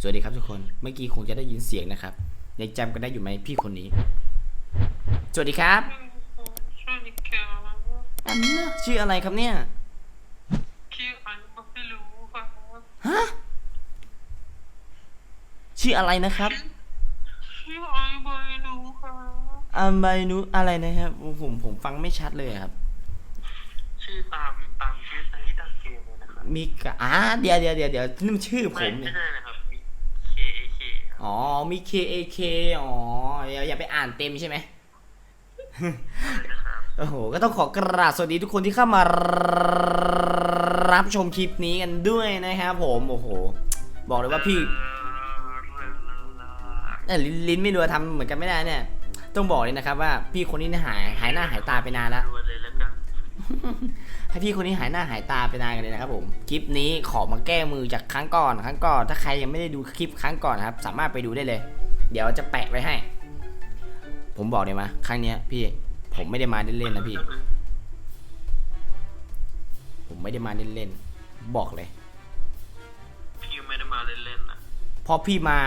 สวัสดีครับทุกคน เมื่อกี้คงจะได้ยินเสียงนะครับ ยังจำกันได้อยู่ไหมพี่คนนี้ สวัสดีครับสวัสดีครับอันน่ะชื่ออะไรครับเนี่ย ชื่ออันก็ไม่รู้ครับฮะ ชื่ออะไรนะครับ ชื่ออันไม่รู้ครับอันไบนุอะไรนะครับผมผมผมฟังไม่ชัดเลยครับ ชื่อตามตามชื่อที่ตั้งเกมเลยนะครับมีกะอ่าเดี๋ยวเดี๋ยวเดี๋ยวเดี๋ยวนี่มันชื่อผไม่มไม่เนี่ย ใช่นะครับมี K A K ครับ อ๋อ มี K A K อ๋ออย่าอย่าไปอ่านเต็มใช่ไหมนะครับโอ้โห ก็ต้องขอกราบสวัสดีทุกคนที่เข้ามารับชมคลิปนี้กันด้วยนะครับผม โอ้โห บอกเลยว่าพี่เอ้ยลิ้นลิ้นไม่รัวทำเหมือนกันไม่ได้เนี่ย ต้องบอกเลยนะครับว่าพี่คนนี้เนี่ยหายหายหน้าหายตาไปนานแล้ว ให้พี่คนนี้หายหน้าหายตาไปนานกันเลยนะครับผม คลิปนี้ขอมาแก้มือจากครั้งก่อนครั้งก่อน ถ้าใครยังไม่ได้ดูคลิปครั้งก่อนนะครับ สามารถไปดูได้เลย เดี๋ยวจะแปะไว้ให้ ผมบอกเลยมาครั้งเนี้ยพี่ ผมไม่ได้มาเล่นๆนะพี่ ผมไม่ได้มาเล่นๆบอกเลย พี่ไม่ได้มาเล่นๆนะพอพี่มา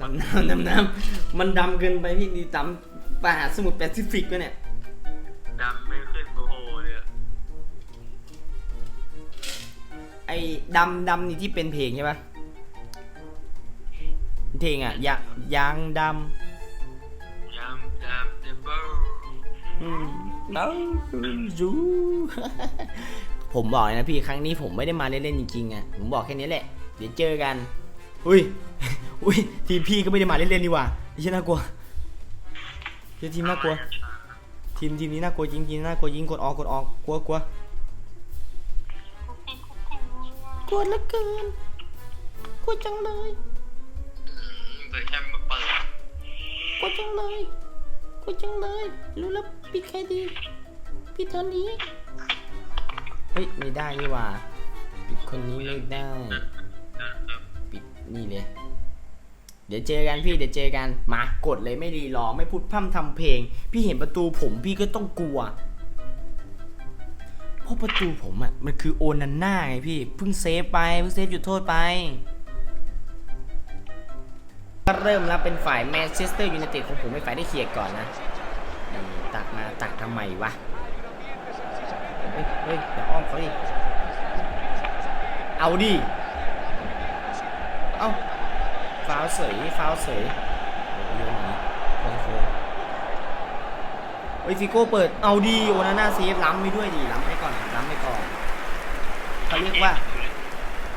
ดำน้ำดำน้ำมันดำเกินไปพี่นี่ดำป่าสมุทรแปซิฟิกด้วยเนี่ยดำไม่ขึ้นโอ้โหเลยอะไอ้ดำดำนี่ที่เป็นเพลงใช่ปะเพลงอะยะยางดยำยำเดบเบิลำอืมดำจูผมบอกเลยนะพี่ครั้งนี้ผมไม่ได้มาเล่นๆจริงๆอะผมบอกแค่นี้แหละ เดี๋ยวเจอกัน อุ้ย อุ้ย ทีมพี่ก็ไม่ได้มาเล่นๆนี่หว่าไม่ใช่น่ากลัวเดี๋ยวทีมน่ากลัว ทีมทีมนี้น่ากลัวจริงจริงๆน่ากลัวยิงกดออกกดออกกลัวกลัวกลัวเหลือเกินกลัวจังเลยเปิดแค่มาเปิดกลัวจังเลยกลัวจังเลย รู้แล้วปิดใครดีปิดตอนนี้เฮ้ยไม่ได้นี่หว่าปิดคนนี้ไม่ได้ปิด นี่เลย เดี๋ยวเจอกันพี่เดี๋ยวเจอกันมากดเลยไม่รีรอไม่พูดพร่ำทำเพลง พี่เห็นประตูผมพี่ก็ต้องกลัวเพราะประตูผมอะมันคือโอนันน่าไงพี่เพิ่งเซฟไปเพิ่งเซฟจุดโทษไปก็เริ่มแล้วเป็นฝ่ายแมนเชสเตอร์ยูไนเต็ดของผมไม่ฝ่ายได้เคลียร์ก่อนนะตักมาตักทำไมวะเฮ้ยเฮ้ยอย่าอ้อมเขาดิเอาดิ เอ้าฟาวเสยฟาวเสยโอ้โหโยนหนีโค้งโค้งเฮ้ยฟิโก้เปิดเอาดีโอนาน่าเซฟล้ำไปด้วยดีล้ำไปก่อนล้ำไปก่อนเขาเรียกว่า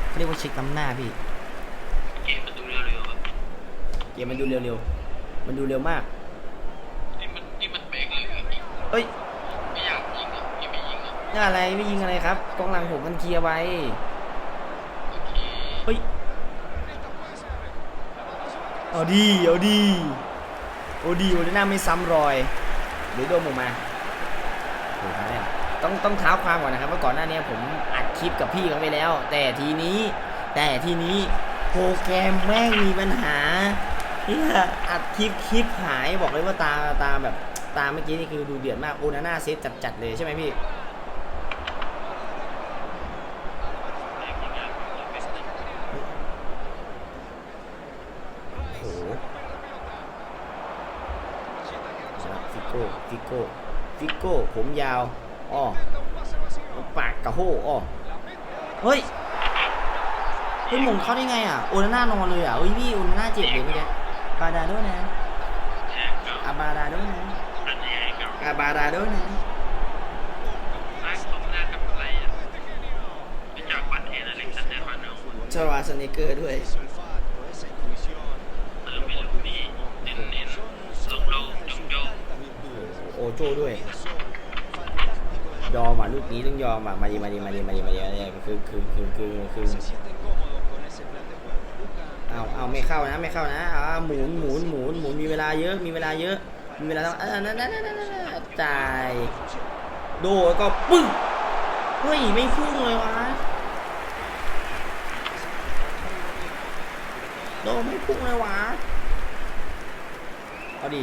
เขาเรียกว่าเช็คล้ำหน้าพี่เกมประตูเร็วๆแบบเกมมันดูเร็วๆมันดูเร็วมากนี่มันนี่มันเบรกเลยอะเอ้ยไม่อยากยิงอะพี่ไม่ยิงอะนี่อะไรไม่ยิงอะไรครับกองหลังผมมันเคลียร์ไว้ โอเค เฮ้ย เอาดีเอาดีโอดีโอนาน่าไม่ซ้ำรอยเดี๋ยวโดมออกมาโอ้โหมต้องต้องเท้าความก่อนนะครับว่าก่อนหน้านี้ผมอัดคลิปกับพี่เขาไปแล้ว แต่ทีนี้แต่ทีนี้โปรแกรมแม่งมีปัญหาเฮียอัดคลิปคลิปหายบอกเลยว่าตาตาแบบตาเมื่อกี้นี่คือดูเดือดมากโอนาน่าเซฟจัดๆเลยใช่ไหมพี่ โอ้โหฟิโก้ ฟิโก้ ฟิกโก้ ผมยาวอ้อปากกระโหอ้อเฮ้ยเฮ้ยหมงเข้าได้ไงอะ โอนาน่านอนเลยอะเฮ้ยพี่โอนาน่าเจ็บเลยเมื่อกี้บาดาโดนะแย่เก่าอาบาดาโดนะอันแย่เก่าอาบาดาโดนะไอ้ผมน่าทำอะไรากประเทศอเล็กซานเดอร์วาสเนเกอร์ด้วย เออไม่รู้นี่เน้นเน้นลงลงจงจง โอ้โจด้วย ยอมอะลูกนี้ต้องยอมอะมาดีมาดีมาดีมาดีมาดีเนี่ยคือคือคือคือคือเอาเอาไม่เข้านะไม่เข้านะเอาหมุนหมุนหมุนหมุนมีเวลาเยอะมีเวลาเยอะมีเวลาต้องอ่านั่นนั่นนั่นนั่นจ่ายโดแล้วก็ปึ้งเฮ้ยไม่พุ่งเลยวะโดไม่พุ่งเลยวะเอาดิ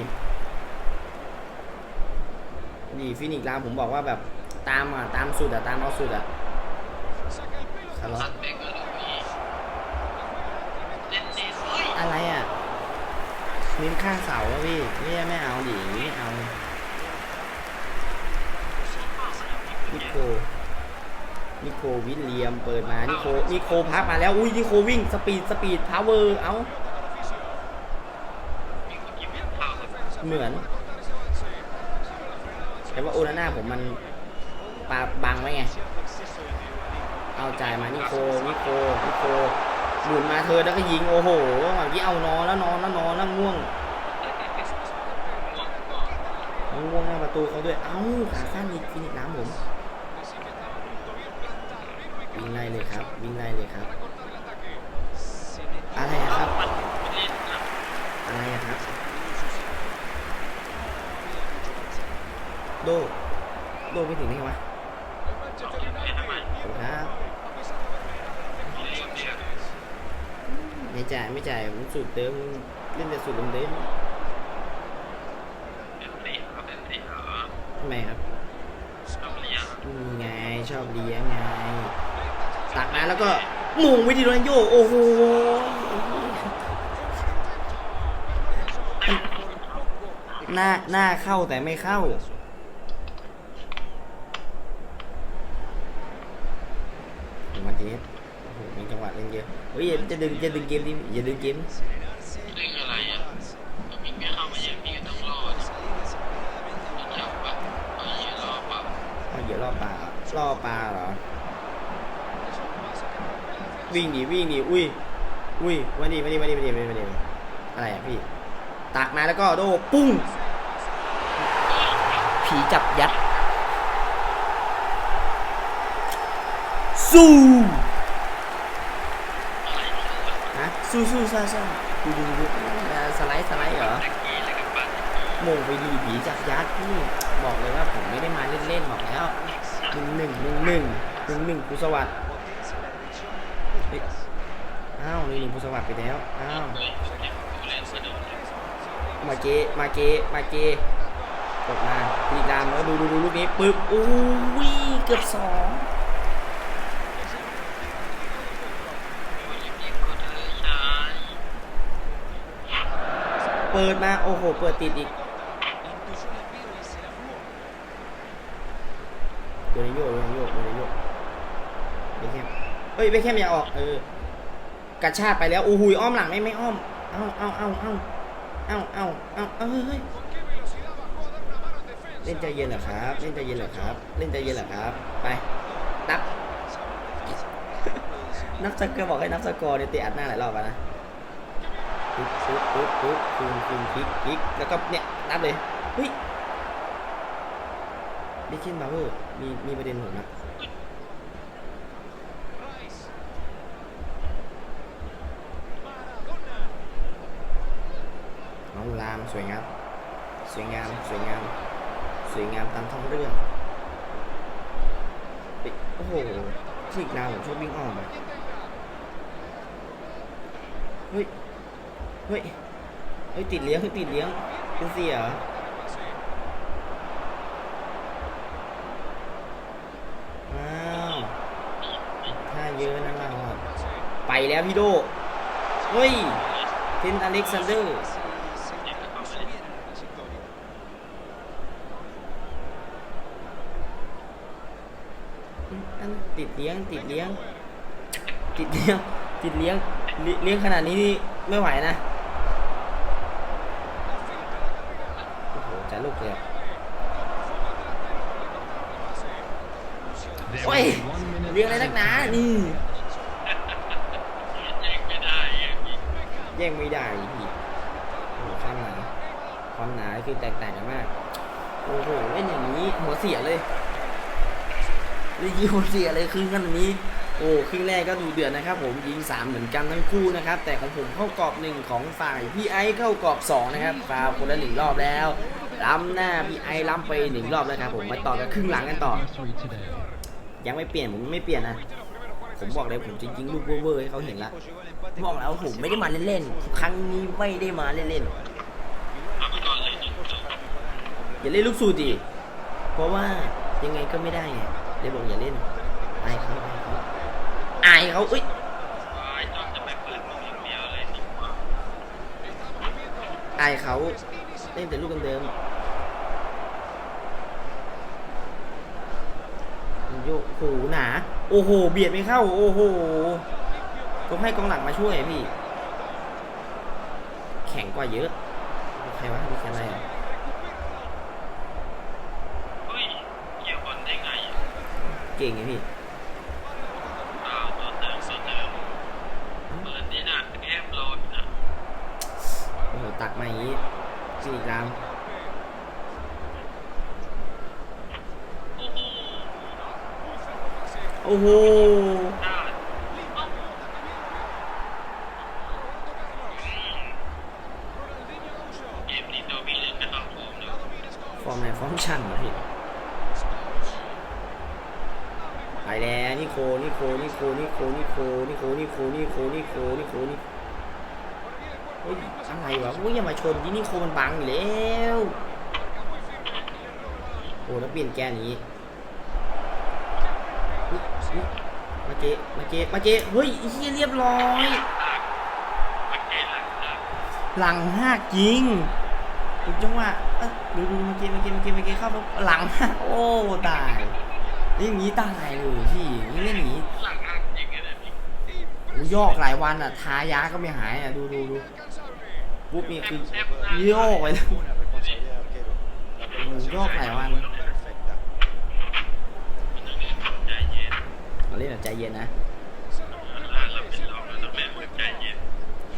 นี่ฟินิกซ์รามผมบอกว่าแบบตามอะตามสุดอะตามเอาสุดอะคาร์ลอซัสดเบเกอร์ลูกนี้เล่นดีเฮ้ยอะไรอะเน้นข้างเสาอะพี่ไม่ไม่เอาดิไม่เอานิโคนิโควิลเลียมเปิดมานิโคนิโคพักมาแล้วอุ้ยนิโควิ่งสปีดสปีดพาวเวอร์เอา้าเหมือน แต่ว่าโอนาน่าผมมันปาบังไว้ไง เอาจ่ายมานิโคนิโคนิโคหมุนมาเธอแล้วก็ยิงโอ้โหเมื่อกี้เอานอนแล้วนอนแล้วนอนแล้วง่วงง่วงหน้าประตูเขาด้วย เอ้าขาสั้นอีกฟินิกน้ำผมวิ่งไล่เลยครับวิ่งไล่เลยครับ อะไรอะครับ มันไม่เล่นนะ อะไรอะครับ โดโดไปถึงได้ไงวะเอาเล่ไปทำไมขอบคุณครับไม่จ่ายไม่จ่ายผมสูตรเดิมเล่นแต่สูตรเดิมเตีครับเล่นตีเหรอๆทำไมครับไงชอบเลี้ยงไงตักมาแล้วก็มุงวิธีโรนโยโอ้โหหน้าหน้าเข้าแต่ไม่เข้าเกมโอ้โหมีจังหวะเล่ นเยอะเฮ้ยจะดึงจะดึงเกมดิอย่าดึงเกมเล่นอะไรอะมีไม่เข้ามาเยอะมีก็ต้องรอดจับปะเอาเยอะรอบปะเอาเดี๋ยวล่อปลาล่อปลาเหรอ วิ่งหนีวิ่งหนีอุ้ยอุ้ยมาดิมาดิมาดิมาดิมาดิมาดิอะไรอะพี่ตักมาแล้วก็โดปุ้งผีจับยัดสู้ฮะ สู้ๆซ่าซ่าดูดูดูสไลด์สไลด์เหรอโมงไปดีผีจับยัดพี่บอกเลยว่าผมไม่ได้มาเล่นๆบอกแล้วหนึ่งหนึ่งหนึ่งหนึ่งหนึ่งหนึ่งภูสวัสดิ์อ้าวนึ่งหนึ่งภูสวัสดิ์ไปแล้วอ้าวเลยเกเลยมาเกมาเกมาเกกดมาปีดามแล้วดูดูดูลูกนี้ปึ๊บอู้วิเกือบสอง ปิดมา โอ้โห เปิดติดอีกโดนโยกโดนโยกโดนโยกเบคแฮมเฮ้ยเบคแฮมอย่าออก เออกระชากไปแล้วโอ้โหอ้อมหลังไม่ไม่อ้อม เอ้าเอ้าเอ้าเอ้าเอ้าเอ้าเอ้าเฮ้ยเล่นใจเย็นเหรอครับ เล่นใจเย็นเหรอครับ เล่นใจเย็นเหรอครับ ไปนับนับสกอร์บอกให้นับสกอร์เนี่ยเตะอัดหน้าหลายรอบแล้วนะ ปุ๊บปุ๊บปุ๊บปุ๊บคูณคูณพลิกพลิกแล้วก็เนี่ยนับเลยเฮ้ยดิคินบาเวอร์มีมีประเด็นผมนะน้องรามสวยงาม สวยงาม สวยงาม สวยงามตามท้องเรื่องเฮ้ยโอ้โหทีกนาวผมชอบวิ่งอ้อมไปเฮ้ย เฮ้ย เฮ้ย ติดเลี้ยงติดเลี้ยงเป็นเสียอ้าวท่าเยอะนะเราไปแล้วพี่โด เฮ้ยเทนอเล็กซานเดอร์ติดเลี้ยงติดเลี้ยง ติดเลี้ยง ติดเลี้ยง เลี้ยงขนาดนี้ไม่ไหวนะ โอ้โหจะลูกเลยอะโอ้ยเลี้ยงอะไรนักหนา นี่ยังไม่ได้ยังมีแย่งไม่ได้พี่โอ้โหความหนาความหนาคือแตกต่างกันมาก โอ้โหเล่นอย่างนี้หัวเสียเลยเล่นอยางนี้หัวเสียเลยครึ่งขนาดนี้ โอ้ครึ่งแรกก็ดูเดือดนะครับผมยิงสามเหมือนกันทั้งคู่นะครับ แต่ของผมเข้ากรอบหนึ่งของฝ่ายพี่ไอเข้ากรอบสองนะครับฟาวคนละหนึ่งรอบแล้วล้ำหน้าพี่ไอล้ำไปหนึ่งรอบแล้วครับผมมาต่อกันครึ่งหลังกันต่อ ยังไม่เปลี่ยนผมไม่เปลี่ยนนะผมบอกเลยผมจะยิงลูกเวอร์ให้เขาเห็นละบอกแล้วผมไม่ได้มาเล่นๆครั้งนี้ไม่ได้มาเล่นเล่นเลยหนึ่งจบๆอย่าเล่นลูกสูตรดิเพราะว่ายังไงก็ไม่ได้ไงเลยบอกอย่าเล่นอเขาอเขาายเขาเอ้ยวายจอนจะไปเปิดมืออย่างเดียวเลยดีกว่าอายเขาเล่นแต่ลูกเดิมๆโยกโอ้โหหนา โอ้โห เบียดไม่เข้า โอ้โหต้องให้กองหลังมาช่วยพี่ แข็งกว่าเยอะ ใครวะมีใครอะไรอะเฮ้ยเกี่ยวบอลได้ไงอะเก่งไงพี่ อ้าวตัวเติมตัวเติมเปิดนี่นะแอมโหลดนะ โอ้โห ตักมาอย่างนี้สิอีกรามโอ้โหโอ้โหได้เกมนี้ตัวพี่เล่นไม่เข้าฟอร์มเลยฟอร์มไหนฟอร์มช่างเหรอพี่ไปแล้วนี่โคนี่โคนี่โคนี่โคนี่โคนี่โคนี่โคนี่โคนี่โคนี่โคนี่ ฮ้ยอะไรวะอุ้ยอย่ามาชนที่นี่โคมันบังอยู่แล้วโอ้แล้วเปลี่ยนแกนี้มาเกะมาเกะมาเกะเฮ้ยเฮียเรียบร้อยมันเกมหลังหลังห้าจริงถูกจังหวะเอ้ยดูดูมื่อกี้เมื่อกี้เมื่อกี้เมื่อกี้เข้าหลังห้าโอ้ตายนี่อย่างนี้ตายเลยพี่นี่เล่นอย่างนี้หลังอะจริงเลยพี่ยอกหลายวันอะทายาก็ไม่หายอะดูดูดู ปุ๊บนี่คือโยกไปเลย โยกหลายวันเราเล่นแบบใจเย็นนะ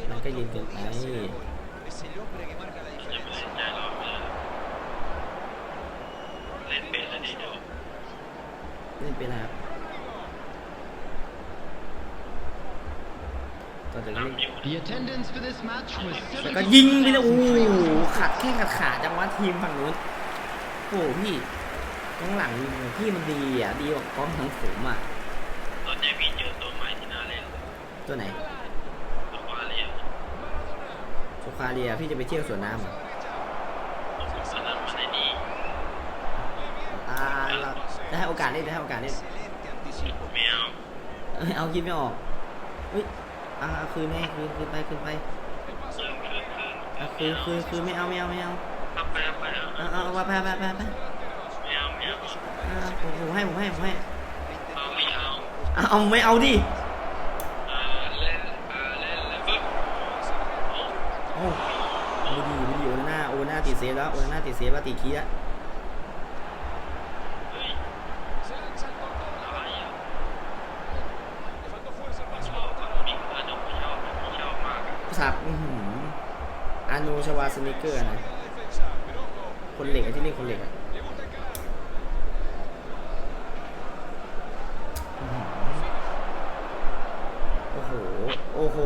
มันก็เย็นเกินไปเล่นเป็นแล้วครับ ตอนจะเล่นนำอยู่ The attendance for this match was แล้วก็ยิงไปเลยโอ้โหขัดแค่ขัดขาจังหวะทีมฝั่งนู้นโอ้โหพี่กองหลังพี่มันดีอะดีกว่ากองหลังผมอะตอนนี้พี่เจอตัวใหม่ที่น่าเล่นตัวไหนตัววาเลียโซคาเรียพี่จะไปเที่ยวสวนน้ำเหรอตัวสนามมาในนี้อ่าเราได้ให้โอกาสเล่นได้ให้โอกาสเล่น Excelente anticipo. แมวเอ้ยเอาคิดไม่ออกเฮ้ย อ่าคืนให้คืนคืนไปคืนไปคืนคืนคืนอะคืนคืนคืนไม่เอาไม่เอาไม่เอาเอาเอาไปเอาไปไปไปไปผมผมให้ผมให้ผมให้เอาไม่เอาเอาไม่เอาดิโอ้ไม่ดีไม่ดีโอนาโอนาติดเซฟแล้วโอนาติดเซฟแล้วติดคีแล้ว เฮ้ยอะไรอะชอบอะบิ๊กอาโนชอบชอบมากอะ สับอื้อานูชวาสนิเกอร์นะ คนเหล็กที่เล่คนเหล็กอะโอ้โห โอ้โห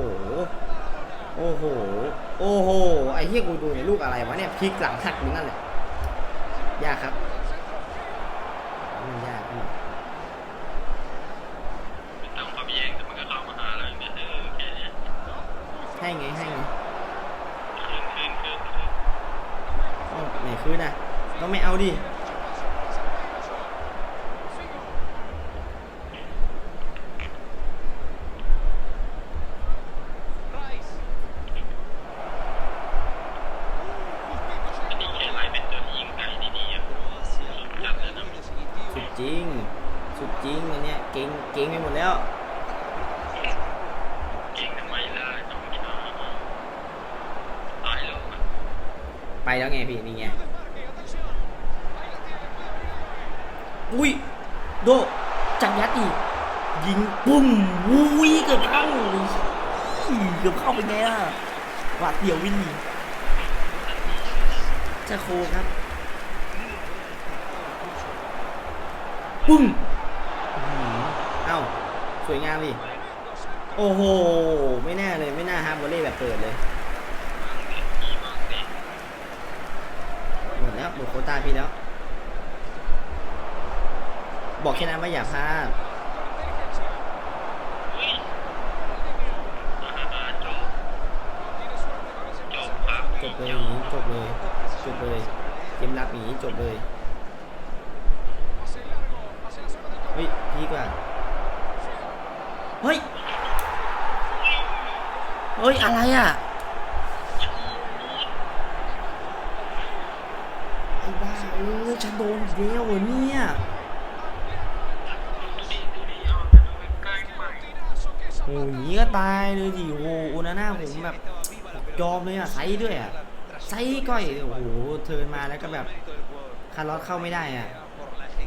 โอ้โห โอ้โห ไอ้เหี้ยกูดูเนี่ยลูกอะไรวะเนี่ยพลิกหลังหักอยู่นั่นแหละยากครับมันยากพี่ ไม่ต้องเข้าไปแย่งแต่มันก็เข้ามาหาเราอย่างเงี้ยเออแค่เนี้ย ให้ ไงให้ไงคืนคืนคืนคืนเอ้าไหนคืนอะก็ไม่เอาดิ อันนี้แค่ไลน์เป็นตัวที่ยิงไก่ดีๆอะสุดจัดเลยนะ สุดจริง สุดจริงวันเนี้ยเก่งเก่งไปหมดแล้ว เก่งทำไมล่ะต้องมีหาตายแล้วอะ ไป แล้วไงพี่นี่ไงอุ้ยโดจับยัดอีกยิงปุ้มอุ้ยเกือบเข้าอุ้ยเกือบเข้าไปไงล่ะหวาดเดียววินนี่จะโคครับปุ้มอื้อหือเอ้าสวยงามดิโอ้โห ไม่น่าเลย ไม่น่าฮาร์ดวอลเล่แบบเปิดเลย โคต้าพี่แล้ว บอกแค่นั้นว่าอย่าพลาดจบเลยจบเลยจบเลยเกมรับอีกจบเลยเฮ้ยพี่กว่าเฮ้ยเฮ้ยอะไรอะ เอ้ยฉันโดนอีกแล้วเหรอเนี่ยดูดิดูดิเอาไปดูใกล้ๆไปโอ้ยอย่างงี้ก็ตายเลยดิโอ้โหโอนาน่าผมแบบยอมเลยอะไซด้วยอะไซก้อยโอ้โหเทินมาแล้วก็แบบคาร์ลอสเข้าไม่ได้อะมาลิ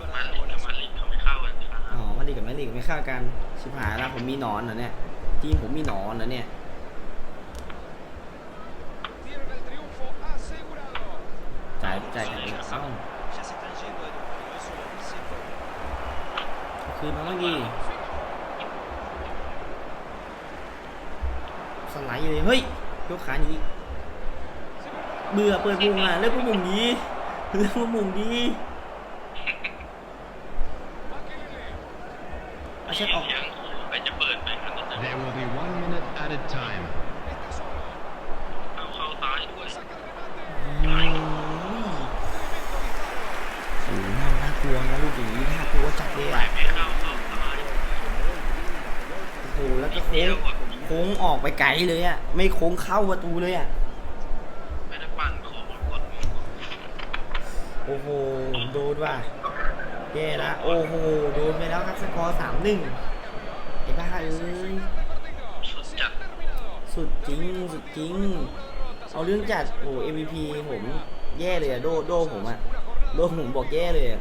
verdadero ดกับมาลิดเขาไม่เข้ากันครับอ๋อมาลีกับแมลีกไม่เข้ากันชิบหายแล้วผมมีหนอนเหรอเนี่ยทีมผมมีหนอนเหรอเนี่ย Tiene el triunfo asegurado. จ่ายจ่ายกันเองเอ้า Ya se están yendo de los peligrosos físicos. คืนมาบ้างดีสไลด์เลยเฮ้ยยกขาหนีเบื่อเปิดมุงอะเลิกมุงดีเลิกมุงดีเอาฉันออกเสียงไปจะเปิดไปครับต้อง There will be one minute at a time. เลยอ่ยโอ้โหแล้วก็โค้งโค้งออกไปไกลเลยอะ ไม่โค้งเข้าประตูเลยอะโอ้โหโดนว่ะแย่ละโอ้โหโดนไปแล้วครับสกอร์สามหนึ่งไอ้บ้าเอ้ยสุดจัดสุดจริงสุดจริงเอาเรื่องจัดโอ้ MVP ผมแย่เลยอะโดโดผมอะโดผมบอกแย่เลยอะ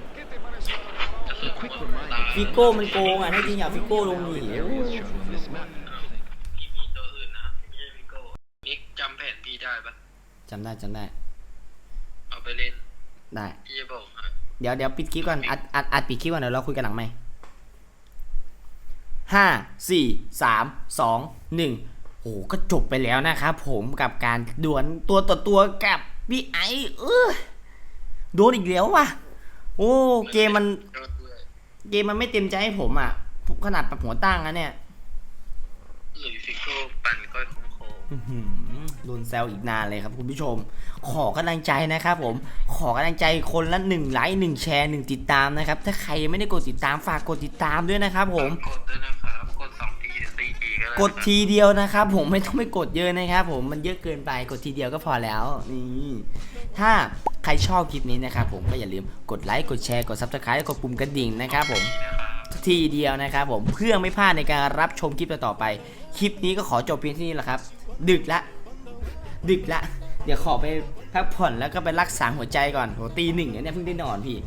ฟิโก้มันโกงอะถ้าจริงอยากฟิโก้ลงหนี Areas shown in this map. พี่มีตัวอื่นนะไม่ใช่วิโก้มิกจำแผนพี่ได้ปะจำได้จำได้ เอาไปเล่นได้ พี่จะบอกให้เดี๋ยวเดี๋ยวปิดคลิปก่อน อัดอัดอัดปิดคลิปก่อนเดี๋ยวเราคุยกันหลังไหมค์ห้าสี่สามสองหนึ่งโอ้ก็จบไปแล้วนะครับผมกับการดวลตัวต่อตัวกับพี่ไอเออโดนอีกแล้วว่ะ โอ้ เกมมัน โดนด้วย เกมมันไม่เต็มใจให้ผมอะขนาดปรับหัวตั้งนะเนี่ยหรือฟิโก้ปั่นก้อยโค้งโค้งอื้อหือโดนแซวอีกนานเลยครับคุณผู้ชม ขอกำลังใจนะครับผม ขอกำลังใจคนละหนึ่งไลค์หนึ่งแชร์หนึ่งติดตามนะครับ ถ้าใครยังไม่ได้กดติดตามฝากกดติดตามด้วยนะครับผม กดด้วยนะครับ ก็ได้กดทีเดียวนะครับ ผมไม่ต้องไปกดเยอะนะครับ ผมมันเยอะเกินไปกดทีเดียวก็พอแล้วนี่ถ้าใครชอบคลิปนี้นะครับผมก็อย่าลืมกดไลค์กดแชร์กด subscribe กดปุ่มกระดิ่งนะครับผมนะครับทีเดียวนะครับผมเพื่อไม่พลาดในการรับชมคลิปต่อๆไป คลิปนี้ก็ขอจบเพียงที่นี่แหละครับ ดึกละ ดึกละ เดี๋ยวขอไปพักผ่อนแล้วก็ไปรักษาหัวใจก่อนโหตีหนึ่งแล้วเนี่ยเพิ่งได้นอนพี่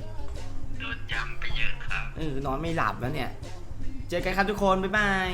โดนย้ำไปเยอะครับเออนอนไม่หลับแล้วเนี่ย เจอกันครับทุกคน บ๊ายบาย